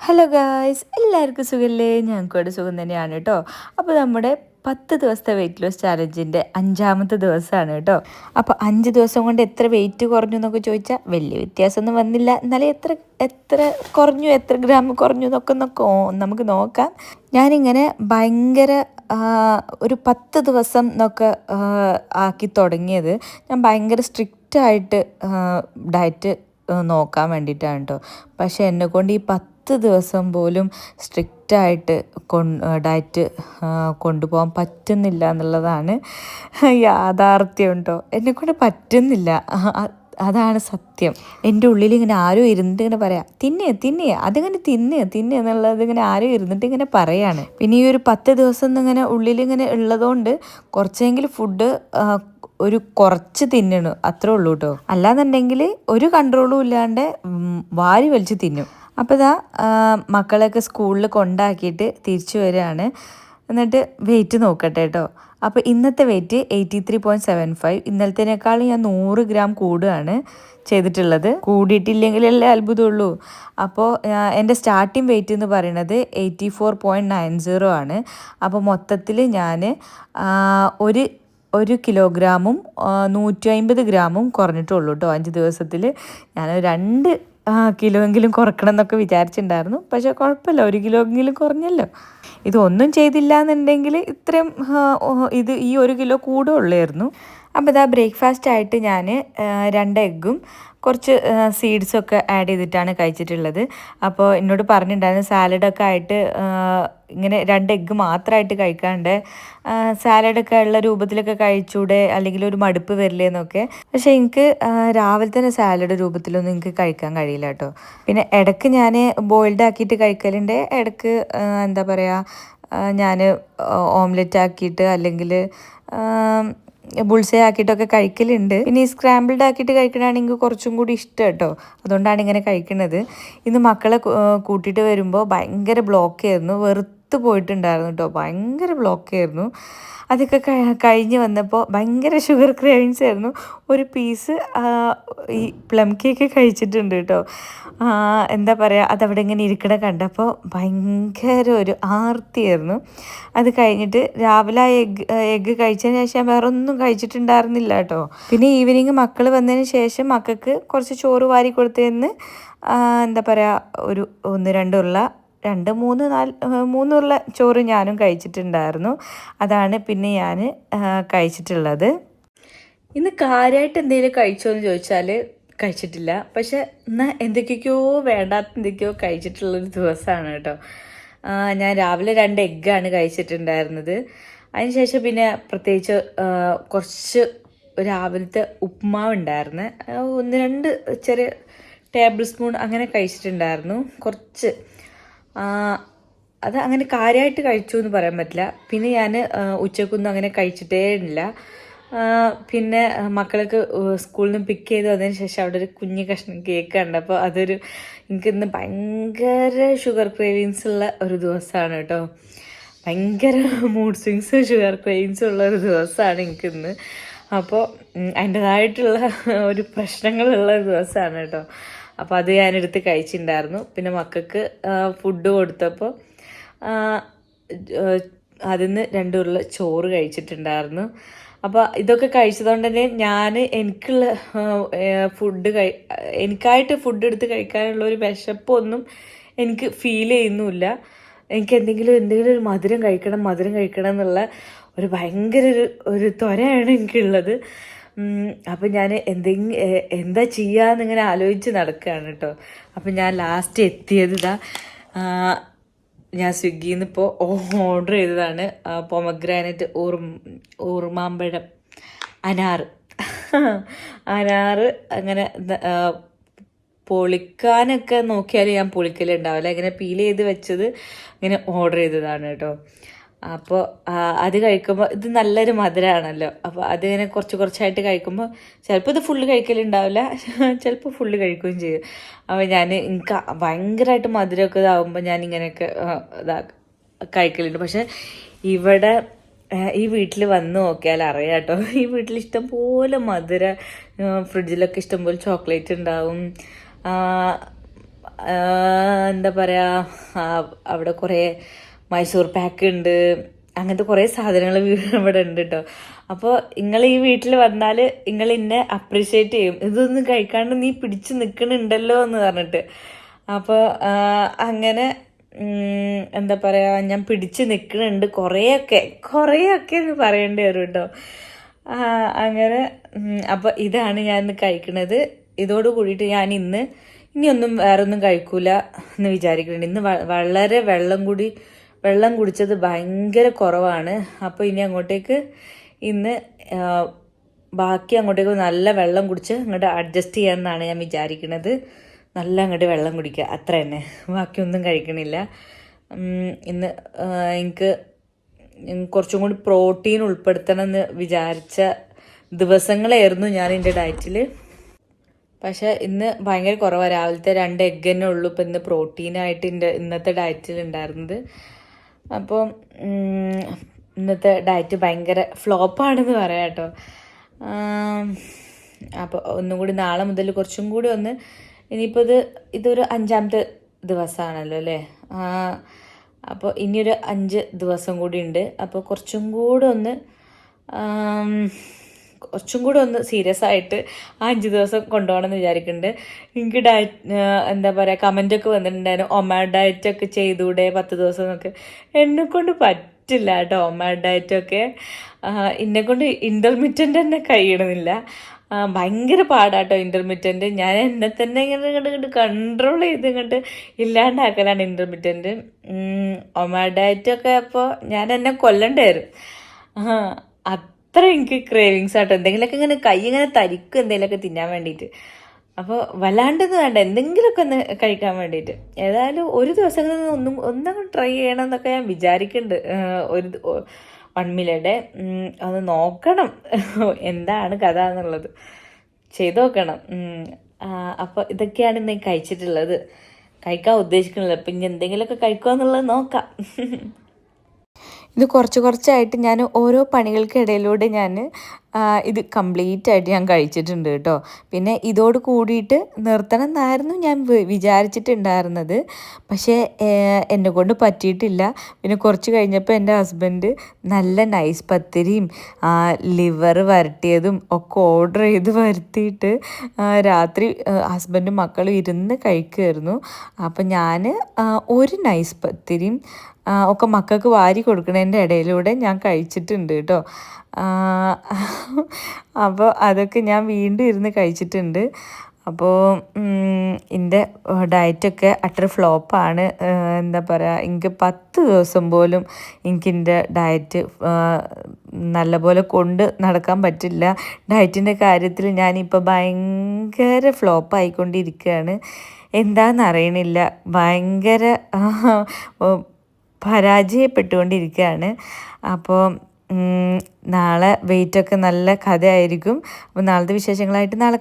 Hello guys എല്ലാവർക്കും സുഖമല്ലേ ഞങ്ങൾക്കൂടെ സുഖം തന്നെയാണ് കേട്ടോ അപ്പോൾ നമ്മുടെ പത്ത് ദിവസത്തെ വെയിറ്റ് ലോസ് ചാലഞ്ചിന്റെ അഞ്ചാമത്തെ ദിവസമാണ് കേട്ടോ അപ്പോൾ അഞ്ച് ദിവസം കൊണ്ട് എത്ര വെയിറ്റ് കുറഞ്ഞു എന്നൊക്കെ ചോദിച്ചാൽ വലിയ വ്യത്യാസമൊന്നും വന്നില്ല. എന്നാലും എത്ര എത്ര കുറഞ്ഞു എത്ര ഗ്രാം കുറഞ്ഞു എന്നൊക്കെ നോക്കോ നമുക്ക് നോക്കാം. ഞാനിങ്ങനെ ഭയങ്കര ഒരു പത്ത് ദിവസം എന്നൊക്കെ ആക്കി തുടങ്ങിയത്. ഞാൻ ഭയങ്കര സ്ട്രിക്റ്റായിട്ട് ഡയറ്റ് നോക്കാൻ വേണ്ടിയിട്ടാണ് കേട്ടോ പക്ഷേ എന്നെ കൊണ്ട് ഈ പത്ത് ദിവസം പോലും സ്ട്രിക്റ്റായിട്ട് കൊ ഡയറ്റ് കൊണ്ടുപോകാൻ പറ്റുന്നില്ല എന്നുള്ളതാണ് യാഥാർത്ഥ്യം എന്നെ കൊണ്ട് പറ്റുന്നില്ല. അതാണ് സത്യം. എന്റെ ഉള്ളിൽ ഇങ്ങനെ ആരോ ഇരുന്നിട്ട് ഇങ്ങനെ പറയാം തിന്നേ തിന്നേ അതിങ്ങനെ തിന്നേ തിന്നേ എന്നുള്ളത് ഇങ്ങനെ ആരോ ഇരുന്നിട്ട് ഇങ്ങനെ പറയാണ്. പിന്നെ ഈ ഒരു പത്ത് ദിവസം ഇങ്ങനെ ഉള്ളിൽ ഇങ്ങനെ ഉള്ളതുകൊണ്ട് കുറച്ചെങ്കിലും ഫുഡ് ഒരു കുറച്ച് തിന്നണു. അത്രേ ഉള്ളൂ കേട്ടോ. അല്ലാന്നുണ്ടെങ്കിൽ ഒരു കൺട്രോളും ഇല്ലാണ്ട് വാരി വലിച്ച് തിന്നും. അപ്പോൾ ഇതാ മക്കളെയൊക്കെ സ്കൂളിൽ കൊണ്ടാക്കിയിട്ട് തിരിച്ചു വരികയാണ്. എന്നിട്ട് വെയിറ്റ് നോക്കട്ടെ കേട്ടോ അപ്പോൾ ഇന്നത്തെ weight eighty three point seven five ഇന്നലത്തേനേക്കാളും ഞാൻ നൂറ് ഗ്രാം കൂടുകയാണ് ചെയ്തിട്ടുള്ളത്. കൂടിയിട്ടില്ലെങ്കിലല്ലേ അത്ഭുതമുള്ളൂ. അപ്പോൾ എന്റെ സ്റ്റാർട്ടിങ് വെയിറ്റ് എന്ന് പറയുന്നത് eighty four point nine zero ആണ്. അപ്പോൾ മൊത്തത്തിൽ ഞാൻ ഒരു ഒരു കിലോഗ്രാമും നൂറ്റി അമ്പത് ഗ്രാമും കുറഞ്ഞിട്ടുള്ളൂ കേട്ടോ അഞ്ച് ദിവസത്തിൽ ഞാൻ രണ്ട് കിലോ എങ്കിലും കുറക്കണം എന്നൊക്കെ വിചാരിച്ചിട്ടുണ്ടായിരുന്നു. പക്ഷേ കുഴപ്പമില്ല ഒരു കിലോ എങ്കിലും കുറഞ്ഞല്ലോ. ഇതൊന്നും ചെയ്തില്ല എന്നുണ്ടെങ്കിൽ ഇത്രയും ഇത് ഈ ഒരു കിലോ കൂടെ ഉള്ളായിരുന്നു. അപ്പോൾ ഇതാ ബ്രേക്ക്ഫാസ്റ്റ് ആയിട്ട് ഞാൻ രണ്ട് എഗ്ഗും കുറച്ച് സീഡ്സൊക്കെ ആഡ് ചെയ്തിട്ടാണ് കഴിച്ചിട്ടുള്ളത്. അപ്പോൾ എന്നോട് പറഞ്ഞിട്ടുണ്ടായിരുന്നു സാലഡൊക്കെ ആയിട്ട് ഇങ്ങനെ രണ്ട് എഗ്ഗ് മാത്രമായിട്ട് കഴിക്കാണ്ട് സാലഡൊക്കെ ഉള്ള രൂപത്തിലൊക്കെ കഴിച്ചൂടെ അല്ലെങ്കിൽ ഒരു മടുപ്പ് വരില്ലേ എന്നൊക്കെ. പക്ഷേ എനിക്ക് രാവിലെ തന്നെ സാലഡ് രൂപത്തിലൊന്നും എനിക്ക് കഴിക്കാൻ കഴിയില്ല കേട്ടോ. പിന്നെ ഇടയ്ക്ക് ഞാൻ ബോയിൽഡ് ആക്കിയിട്ട് കഴിക്കലുണ്ട്. ഇടയ്ക്ക് എന്താ പറയുക ഞാൻ ഓംലെറ്റ് ആക്കിയിട്ട് അല്ലെങ്കിൽ ബുൾസേ ആക്കിയിട്ടൊക്കെ കഴിക്കലുണ്ട്. പിന്നെ ഈ സ്ക്രാമ്പിൾഡ് ആക്കിയിട്ട് കഴിക്കണമെങ്കിൽ കുറച്ചും കൂടി ഇഷ്ടം കേട്ടോ. അതുകൊണ്ടാണ് ഇങ്ങനെ കഴിക്കുന്നത്. ഇന്ന് മക്കളെ കൂട്ടിയിട്ട് വരുമ്പോൾ ഭയങ്കര ബ്ലോക്ക് ആയിരുന്നു വെറുത്ത് പോയിട്ടുണ്ടായിരുന്നു കേട്ടോ ഭയങ്കര ബ്ലോക്ക് ആയിരുന്നു. അതൊക്കെ കഴി- കഴിഞ്ഞ് വന്നപ്പോൾ ഭയങ്കര ഷുഗർ ക്രേവിങ്സ് ആയിരുന്നു. ഒരു പീസ് ഈ പ്ലം കേക്ക് കഴിച്ചിട്ടുണ്ട് കേട്ടോ എന്താ പറയുക അതവിടെ ഇങ്ങനെ ഇരിക്കണ കണ്ടപ്പോൾ ഭയങ്കര ഒരു ആർത്തിയായിരുന്നു അത് കഴിഞ്ഞിട്ട് രാവിലെ എഗ് എഗ്ഗ് കഴിച്ചതിന് ശേഷം വേറെ ഒന്നും കഴിച്ചിട്ടുണ്ടായിരുന്നില്ല കേട്ടോ പിന്നെ ഈവനിങ് മക്കൾ വന്നതിന് ശേഷം മക്കൾക്ക് കുറച്ച് ചോറ് വാരി കൊടുത്തതെന്ന് എന്താ പറയുക ഒരു ഒന്ന് രണ്ടുള്ള രണ്ട് മൂന്ന് നാല് മൂന്നുള്ള ചോറ് ഞാനും കഴിച്ചിട്ടുണ്ടായിരുന്നു. അതാണ് പിന്നെ ഞാൻ കഴിച്ചിട്ടുള്ളത്. ഇന്ന് കാര്യമായിട്ട് എന്തെങ്കിലും കഴിച്ചോ എന്ന് ചോദിച്ചാൽ കഴിച്ചിട്ടില്ല. പക്ഷെ എന്നാൽ എന്തൊക്കെയൊക്കെയോ വേണ്ടാത്ത എന്തൊക്കെയോ കഴിച്ചിട്ടുള്ളൊരു ദിവസമാണ് കേട്ടോ. ഞാൻ രാവിലെ രണ്ട് എഗ്ഗാണ് കഴിച്ചിട്ടുണ്ടായിരുന്നത്. അതിനുശേഷം പിന്നെ പ്രത്യേകിച്ച് കുറച്ച് രാവിലത്തെ ഉപ്മാവ് ഉണ്ടായിരുന്നു ഒന്ന് രണ്ട് ചെറിയ ടേബിൾ സ്പൂൺ അങ്ങനെ കഴിച്ചിട്ടുണ്ടായിരുന്നു. കുറച്ച് അത് അങ്ങനെ കാര്യമായിട്ട് കഴിച്ചു എന്ന് പറയാൻ പറ്റില്ല. പിന്നെ ഞാൻ ഉച്ചക്കൊന്നും അങ്ങനെ കഴിച്ചിട്ടേ ഇല്ല. പിന്നെ മക്കളൊക്കെ സ്കൂളിൽ നിന്ന് പിക്ക് ചെയ്ത്. വന്നതിന് ശേഷം അവിടെ ഒരു കുഞ്ഞു കഷ്ണം കേക്ക് കണ്ടപ്പോൾ അതൊരു എനിക്ക് ഇന്ന് ഭയങ്കര ഷുഗർ ക്രേവിങ്സ് ഉള്ള ഒരു ദിവസമാണ് കേട്ടോ. ഭയങ്കര മൂഡ് സ്വിങ്സ് ഷുഗർ ക്രേവിങ്സ് ഉള്ള ഒരു ദിവസമാണ് എനിക്കിന്ന്. അപ്പോൾ അതിന്റെതായിട്ടുള്ള ഒരു പ്രശ്നങ്ങളുള്ള ഒരു ദിവസമാണ് കേട്ടോ. അപ്പോൾ അത് ഞാനെടുത്ത് കഴിച്ചിട്ടുണ്ടായിരുന്നു പിന്നെ മക്കൾക്ക് ഫുഡ് കൊടുത്തപ്പോൾ അതിൽ നിന്ന് രണ്ടുള്ള ചോറ് കഴിച്ചിട്ടുണ്ടായിരുന്നു. അപ്പോൾ ഇതൊക്കെ കഴിച്ചതുകൊണ്ട് തന്നെ ഞാൻ എനിക്കുള്ള ഫുഡ് കഴി എനിക്കായിട്ട് ഫുഡ് എടുത്ത് കഴിക്കാനുള്ള ഒരു വിശപ്പൊന്നും എനിക്ക് ഫീൽ ചെയ്യുന്നുമില്ല. എനിക്ക് എന്തെങ്കിലും എന്തെങ്കിലും ഒരു മധുരം കഴിക്കണം മധുരം കഴിക്കണം എന്നുള്ള ഒരു ഭയങ്കര ഒരു ഒരു ത്വരയാണ് എനിക്കുള്ളത്. അപ്പം ഞാൻ എന്തെങ്കിലും എന്താ ചെയ്യാന്ന് ഇങ്ങനെ ആലോചിച്ച് നടക്കുകയാണ് കേട്ടോ. അപ്പം ഞാൻ ലാസ്റ്റ് എത്തിയത് ഇതാ ഞാൻ സ്വിഗ്ഗിയിൽ നിന്ന് ഇപ്പോൾ ഓർഡർ ചെയ്തതാണ് പൊമഗ്രാനറ്റ് ഊർ ഊർമാമ്പഴം അനാറ്. അനാറ് അങ്ങനെ പൊളിക്കാനൊക്കെ നോക്കിയാൽ ഞാൻ പൊളിക്കലുണ്ടാവില്ല. ഇങ്ങനെ പീൽ ചെയ്ത് വെച്ചത് ഇങ്ങനെ ഓർഡർ ചെയ്തതാണ് കേട്ടോ. അപ്പോൾ അത് കഴിക്കുമ്പോൾ ഇത് നല്ലൊരു മധുരമാണല്ലോ അപ്പോൾ അതിങ്ങനെ കുറച്ച് കുറച്ചായിട്ട് കഴിക്കുമ്പോൾ ചിലപ്പോൾ ഇത് ഫുള്ള് കഴിക്കലുണ്ടാവില്ല. ചിലപ്പോൾ ഫുള്ള് കഴിക്കുകയും ചെയ്യും. അപ്പോൾ ഞാൻ എനിക്ക് ഭയങ്കരമായിട്ട് മധുരമൊക്കെ ഇതാകുമ്പോൾ ഞാൻ ഇങ്ങനെയൊക്കെ ഇതാ കഴിക്കലുണ്ട്. പക്ഷെ ഇവിടെ ഈ വീട്ടിൽ വന്ന് നോക്കിയാൽ അറിയാം കേട്ടോ. ഈ വീട്ടിൽ ഇഷ്ടം പോലെ മധുര ഫ്രിഡ്ജിലൊക്കെ ഇഷ്ടംപോലെ ചോക്ലേറ്റ് ഉണ്ടാവും. എന്താ പറയുക അവിടെ കുറേ മൈസൂർ പാക്ക് ഉണ്ട്. അങ്ങനത്തെ കുറേ സാധനങ്ങൾ ഇവിടെ ഉണ്ട് കേട്ടോ അപ്പോൾ നിങ്ങൾ ഈ വീട്ടിൽ വന്നാൽ നിങ്ങൾ എന്നെ അപ്രീഷിയേറ്റ് ചെയ്യും. ഇതൊന്നും കഴിക്കാണ്ട് നീ പിടിച്ച് നിൽക്കണുണ്ടല്ലോ എന്ന് പറഞ്ഞിട്ട്. അപ്പോൾ അങ്ങനെ എന്താ പറയുക ഞാൻ പിടിച്ച് നിൽക്കണുണ്ട് കുറേയൊക്കെ. കുറേയൊക്കെ എന്ന് പറയേണ്ടി വരും കേട്ടോ അങ്ങനെ അപ്പോൾ ഇതാണ് ഞാൻ ഇന്ന് കഴിക്കുന്നത് ഇതോട് കൂടിയിട്ട് ഞാൻ ഇന്ന് ഇനിയൊന്നും വേറൊന്നും കഴിക്കൂല എന്ന് വിചാരിക്കുന്നുണ്ട് ഇന്ന് വളരെ വെള്ളം കൂടി വെള്ളം കുടിച്ചത് ഭയങ്കര കുറവാണ്. അപ്പോൾ ഇനി അങ്ങോട്ടേക്ക് ഇന്ന് ബാക്കി അങ്ങോട്ടേക്ക് നല്ല വെള്ളം കുടിച്ച് അങ്ങോട്ട് അഡ്ജസ്റ്റ് ചെയ്യാമെന്നാണ് ഞാൻ വിചാരിക്കുന്നത് നല്ല അങ്ങോട്ട് വെള്ളം കുടിക്കുക. അത്ര തന്നെ. ബാക്കിയൊന്നും കഴിക്കണില്ല. ഇന്ന് എനിക്ക് കുറച്ചും കൂടി പ്രോട്ടീൻ ഉൾപ്പെടുത്തണം എന്ന് വിചാരിച്ച ദിവസങ്ങളായിരുന്നു ഞാൻ എന്റെ ഡയറ്റിൽ. പക്ഷേ ഇന്ന് ഭയങ്കര കുറവാണ്. രാവിലത്തെ രണ്ട് എഗ് തന്നെ ഉള്ളൂ ഇപ്പം ഇന്ന് പ്രോട്ടീനായിട്ട് എന്റെ ഇന്നത്തെ ഡയറ്റിൽ ഉണ്ടായിരുന്നത്. അപ്പോൾ ഇന്നത്തെ ഡയറ്റ് ഭയങ്കര ഫ്ലോപ്പാണെന്ന് പറയാം കേട്ടോ. അപ്പോൾ ഒന്നും കൂടി നാളെ മുതൽ കുറച്ചും കൂടി ഒന്ന് ഇനിയിപ്പോൾ ഇത് ഇതൊരു അഞ്ചാമത്തെ ദിവസമാണല്ലോ അല്ലേ? അപ്പോൾ ഇനിയൊരു അഞ്ച് ദിവസം കൂടി ഉണ്ട്. അപ്പോൾ കുറച്ചും കൂടി ഒന്ന് കുറച്ചും കൂടെ ഒന്ന് സീരിയസ് ആയിട്ട് ആ അഞ്ച് ദിവസം കൊണ്ടുപോകണമെന്ന് വിചാരിക്കുന്നുണ്ട്. എനിക്ക് ഡയറ്റ് എന്താ പറയുക കമന്റൊക്കെ വന്നിട്ടുണ്ടായിരുന്നു. ഒമാ ഡയറ്റൊക്കെ ചെയ്തൂടെ പത്ത് ദിവസം എന്നൊക്കെ. എന്നെ കൊണ്ട് പറ്റില്ല കേട്ടോ ഒമാ ഡയറ്റൊക്കെ എന്നെ കൊണ്ട് ഇന്റർമീഡിയന്റ് തന്നെ കഴിയണമെന്നില്ല ഭയങ്കര പാടാട്ടോ ഇന്റർമീഡിയന്റ് ഞാൻ എന്നെ തന്നെ ഇങ്ങനെ ഇങ്ങോട്ട് കൺട്രോൾ ചെയ്ത് ഇങ്ങോട്ട് ഇല്ലാണ്ടാക്കലാണ് ഇന്റർമീഡിയന്റ് ഒമാ ഡയറ്റൊക്കെ അപ്പോൾ ഞാൻ എന്നെ കൊല്ലണ്ടായിരുന്നു. അത്ര എനിക്ക് ക്രേവിങ്സ് ആട്ടോ. എന്തെങ്കിലുമൊക്കെ ഇങ്ങനെ കൈ ഇങ്ങനെ തരിക്കും എന്തെങ്കിലുമൊക്കെ തിന്നാൻ വേണ്ടിയിട്ട് അപ്പോൾ വല്ലാണ്ടെന്ന് വേണ്ട. എന്തെങ്കിലുമൊക്കെ ഒന്ന് കഴിക്കാൻ വേണ്ടിയിട്ട് ഏതായാലും ഒരു ദിവസം ഒന്നും ഒന്നും ട്രൈ ചെയ്യണം എന്നൊക്കെ ഞാൻ വിചാരിക്കുന്നുണ്ട് ഒരു വൺ മിലയുടെ അത് നോക്കണം. എന്താണ് കഥ എന്നുള്ളത്. ചെയ്തു നോക്കണം. അപ്പോൾ ഇതൊക്കെയാണ് ഇന്ന് കഴിച്ചിട്ടുള്ളത്. കഴിക്കാൻ ഉദ്ദേശിക്കുന്നത് അപ്പം ഇനി എന്തെങ്കിലുമൊക്കെ കഴിക്കുക എന്നുള്ളത് നോക്കാം. ഇത് കുറച്ച് കുറച്ചായിട്ട് ഞാൻ ഓരോ പണികൾക്കിടയിലൂടെ ഞാൻ ഇത് കംപ്ലീറ്റ് ആയിട്ട് ഞാൻ കഴിച്ചിട്ടുണ്ട് കേട്ടോ. പിന്നെ ഇതോട് കൂടിയിട്ട് നിർത്തണം എന്നായിരുന്നു ഞാൻ വിചാരിച്ചിട്ടുണ്ടായിരുന്നത്. പക്ഷേ എന്നെ കൊണ്ട് പറ്റിയിട്ടില്ല. പിന്നെ കുറച്ച് കഴിഞ്ഞപ്പോൾ എന്റെ ഹസ്ബൻഡ് നല്ല നൈസ് പത്തിരിയും ലിവർ വരട്ടിയതും ഒക്കെ ഓർഡർ ചെയ്ത് വരുത്തിയിട്ട് രാത്രി ഹസ്ബൻഡും മക്കളും ഇരുന്ന് കഴിക്കുമായിരുന്നു അപ്പം ഞാൻ ഒരു നൈസ് പത്തിരിയും ഒക്കെ മക്കൾക്ക് വാരി കൊടുക്കുന്നതിന്റെ ഇടയിലൂടെ ഞാൻ കഴിച്ചിട്ടുണ്ട് കേട്ടോ അപ്പോൾ അതൊക്കെ ഞാൻ വീണ്ടും ഇരുന്ന് കഴിച്ചിട്ടുണ്ട്. അപ്പോൾ എന്റെ ഡയറ്റൊക്കെ അത്ര ഫ്ലോപ്പാണ് എന്താ പറയുക എനിക്ക് പത്ത് ദിവസം പോലും എനിക്ക് എന്റെ ഡയറ്റ് നല്ലപോലെ കൊണ്ട് നടക്കാൻ പറ്റില്ല. ഡയറ്റിന്റെ കാര്യത്തിൽ ഞാനിപ്പോൾ ഭയങ്കര ഫ്ലോപ്പ് ആയിക്കൊണ്ടിരിക്കുകയാണ് എന്താണെന്ന് അറിയണില്ല. ഭയങ്കര പരാജയപ്പെട്ടുകൊണ്ടിരിക്കുകയാണ്. അപ്പോൾ നാളെ വെയിറ്റൊക്കെ നല്ല കഥയായിരിക്കും. അപ്പോൾ നാളത്തെ വിശേഷങ്ങളായിട്ട് നാളെ